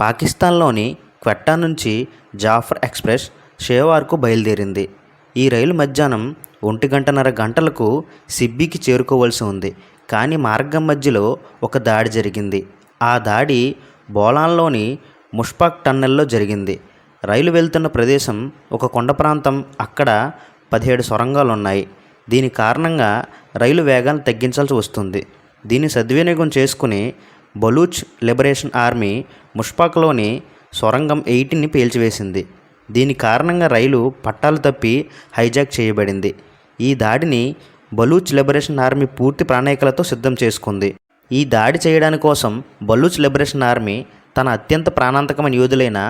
పాకిస్తాన్లోని క్వెట్టా నుంచి జాఫర్ ఎక్స్ప్రెస్ షేవార్కు బయలుదేరింది. ఈ రైలు మధ్యాహ్నం ఒంటి గంటన్నర గంటలకు సిబ్బికి చేరుకోవలసి ఉంది. కానీ మార్గం మధ్యలో ఒక దాడి జరిగింది. ఆ దాడి బోలాన్లోని ముష్పాక్ టన్నెల్లో జరిగింది. రైలు వెళ్తున్న ప్రదేశం ఒక కొండ ప్రాంతం. అక్కడ పదిహేడు సొరంగాలు ఉన్నాయి దీని కారణంగా రైలు వేగాన్ని తగ్గించాల్సి వస్తుంది. దీన్ని సద్వినియోగం చేసుకుని బలూచ్ లిబరేషన్ ఆర్మీ ముష్పాక్లోని సొరంగం ఎయిటీని పేల్చివేసింది. దీని కారణంగా రైలు పట్టాలు తప్పి హైజాక్ చేయబడింది. ఈ దాడిని బలూచ్ లిబరేషన్ ఆర్మీ పూర్తి ప్రణాళికలతో సిద్ధం చేసుకుంది. ఈ దాడి చేయడానికి కోసం బలూచ్ లిబరేషన్ ఆర్మీ తన అత్యంత ప్రాణాంతకమైన యోధులైన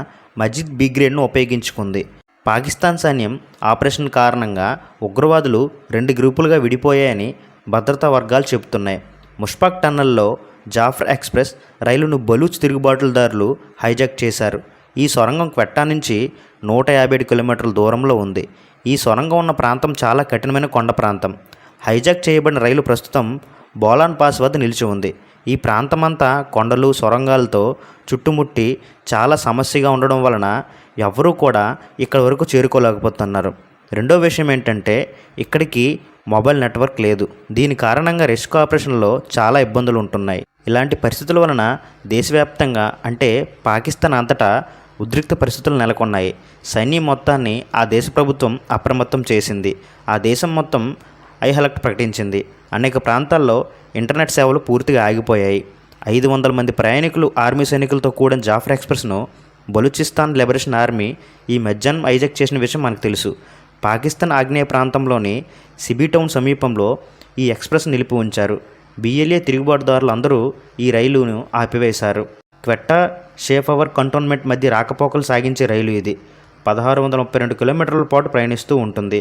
మజిద్ బిగ్రేడ్ను ఉపయోగించుకుంది. పాకిస్తాన్ సైన్యం ఆపరేషన్ కారణంగా ఉగ్రవాదులు రెండు గ్రూపులుగా విడిపోయాయని భద్రతా వర్గాలు చెబుతున్నాయి. ముష్పాక్ టన్నల్లో జాఫర్ ఎక్స్ప్రెస్ రైలును బలూచ్ తిరుగుబాటుదారులు హైజాక్ చేశారు. ఈ సొరంగం క్వెట్టా నుంచి నూట యాభై ఏడు కిలోమీటర్ల దూరంలో ఉంది. ఈ సొరంగం ఉన్న ప్రాంతం చాలా కఠినమైన కొండ ప్రాంతం. హైజాక్ చేయబడిన రైలు ప్రస్తుతం బోలాన్ పాస్ వద్ద నిలిచి ఉంది. ఈ ప్రాంతమంతా కొండలు సొరంగాలతో చుట్టుముట్టి చాలా సమస్యగా ఉండడం వలన ఎవరూ కూడా ఇక్కడ వరకు చేరుకోలేకపోతున్నారు. రెండో విషయం ఏంటంటే ఇక్కడికి మొబైల్ నెట్వర్క్ లేదు. దీని కారణంగా రెస్క్యూ ఆపరేషన్లో చాలా ఇబ్బందులు ఉంటున్నాయి ఇలాంటి పరిస్థితుల వలన దేశవ్యాప్తంగా అంటే పాకిస్తాన్ అంతటా ఉద్రిక్త పరిస్థితులు నెలకొన్నాయి. సైన్యం మొత్తాన్ని ఆ దేశ ప్రభుత్వం అప్రమత్తం చేసింది. ఆ దేశం మొత్తం ఐ అలర్ట్ ప్రకటించింది. అనేక ప్రాంతాల్లో ఇంటర్నెట్ సేవలు పూర్తిగా ఆగిపోయాయి. ఐదు వందల మంది ప్రయాణికులు ఆర్మీ సైనికులతో కూడిన జాఫర్ ఎక్స్ప్రెస్ను బలూచిస్తాన్ లిబరేషన్ ఆర్మీ ఈ మధ్యాహ్నం హైజాక్ చేసిన విషయం మనకు తెలుసు. పాకిస్తాన్ ఆగ్నేయ ప్రాంతంలోని సిబీ టౌన్ సమీపంలో ఈ ఎక్స్ప్రెస్ నిలిపి ఉంచారు. బిఎల్ఏ తిరుగుబాటుదారులు అందరూ ఈ రైలును ఆపివేశారు. క్వెట్టా షేఫవర్ కంటోన్మెంట్ మధ్య రాకపోకలు సాగించే రైలు ఇది. పదహారు వందల ముప్పై రెండు కిలోమీటర్ల పాటు ప్రయాణిస్తూ ఉంటుంది.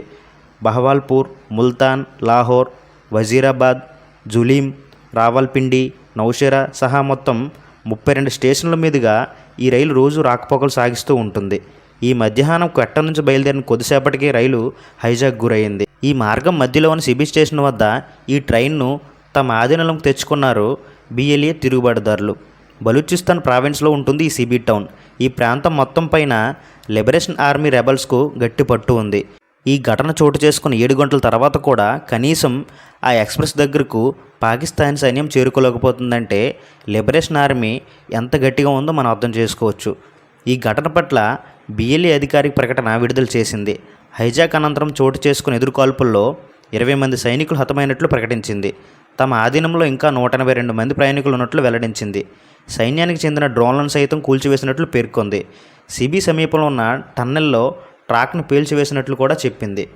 బహవాల్పూర్ ముల్తాన్ లాహోర్ వజీరాబాద్ జులీం రావల్పిండి నౌషేరా సహా మొత్తం ముప్పై రెండు స్టేషన్ల మీదుగా ఈ రైలు రోజు రాకపోకలు సాగిస్తూ ఉంటుంది. ఈ మధ్యాహ్నం కట్ట నుంచి బయలుదేరిన కొద్దిసేపటికి రైలు హైజాక్ గురైంది ఈ మార్గం మధ్యలో ఉన్న సిబి స్టేషన్ వద్ద ఈ ట్రైన్ను తమ ఆధీనంలోకి తెచ్చుకున్నారు బిఎల్ఏ తిరుగుబాటుదారులు. బలూచిస్తాన్ ప్రావిన్స్లో ఉంటుంది ఈ సిబి టౌన్. ఈ ప్రాంతం మొత్తం పైన లిబరేషన్ ఆర్మీ రెబల్స్కు గట్టి పట్టు ఉంది. ఈ ఘటన చోటు చేసుకున్న ఏడు గంటల తర్వాత కూడా కనీసం ఆ ఎక్స్ప్రెస్ దగ్గరకు పాకిస్తాన్ సైన్యం చేరుకోలేకపోతుందంటే లిబరేషన్ ఆర్మీ ఎంత గట్టిగా ఉందో మనం అర్థం చేసుకోవచ్చు. ఈ ఘటన పట్ల బిఎల్ఏ అధికారిక ప్రకటన విడుదల చేసింది. హైజాక్ అనంతరం చోటు చేసుకున్న ఎదురుకాల్పుల్లో ఇరవై మంది సైనికులు హతమైనట్లు ప్రకటించింది. తమ ఆధీనంలో ఇంకా నూట ఎనభై రెండు మంది ప్రయాణికులు ఉన్నట్లు వెల్లడించింది. సైన్యానికి చెందిన డ్రోన్లను సైతం కూల్చివేసినట్లు పేర్కొంది. సిబి సమీపంలో ఉన్న టన్నెల్లో ట్రాక్ను పేల్చివేసినట్లు కూడా చెప్పింది.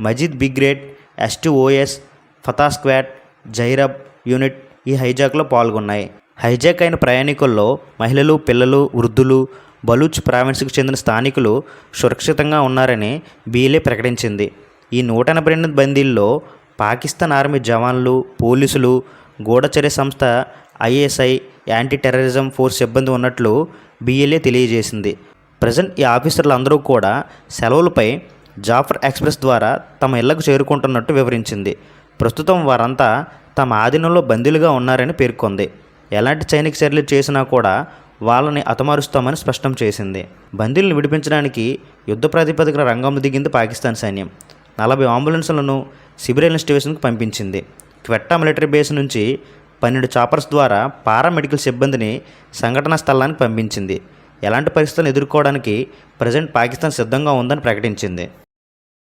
Majeed brigade STOS Fatah squad Zirab unit ఈ హైజాక్లో పాల్గొన్నాయి. హైజాక్ అయిన ప్రయాణికుల్లో మహిళలు పిల్లలు వృద్ధులు బలూచ్ ప్రావిన్స్కు చెందిన స్థానికులు సురక్షితంగా ఉన్నారని బీలే ప్రకటించింది. ఈ నూట ఎనభై రెండు బందీల్లో పాకిస్తాన్ ఆర్మీ జవాన్లు పోలీసులు గూఢచర్య సంస్థ ఐఎస్ఐ యాంటీ టెర్రరిజం ఫోర్స్ సిబ్బంది ఉన్నట్లు బీఎల్ఏ తెలియజేసింది. ప్రజెంట్ ఈ ఆఫీసర్లు అందరూ కూడా సెలవులపై జాఫర్ ఎక్స్ప్రెస్ ద్వారా తమ ఇళ్ళకు చేరుకుంటున్నట్టు వివరించింది. ప్రస్తుతం వారంతా తమ ఆధీనంలో బందీలుగా ఉన్నారని పేర్కొంది. ఎలాంటి సైనిక చర్యలు చేసినా కూడా వాళ్ళని అతమారుస్తామని స్పష్టం చేసింది. బందీలను విడిపించడానికి యుద్ధ ప్రాతిపదికన రంగంలో దిగింది పాకిస్తాన్ సైన్యం. నలభై అంబులెన్సులను సిబిరైల్ స్టేషన్కు పంపించింది. క్వెట్టా మిలిటరీ బేస్ నుంచి పన్నెండు చాపర్స్ ద్వారా పారామెడికల్ సిబ్బందిని సంఘటనా స్థలానికి పంపించింది. ఎలాంటి పరిస్థితులను ఎదుర్కోవడానికి ప్రజెంట్ పాకిస్తాన్ సిద్ధంగా ఉందని ప్రకటించింది.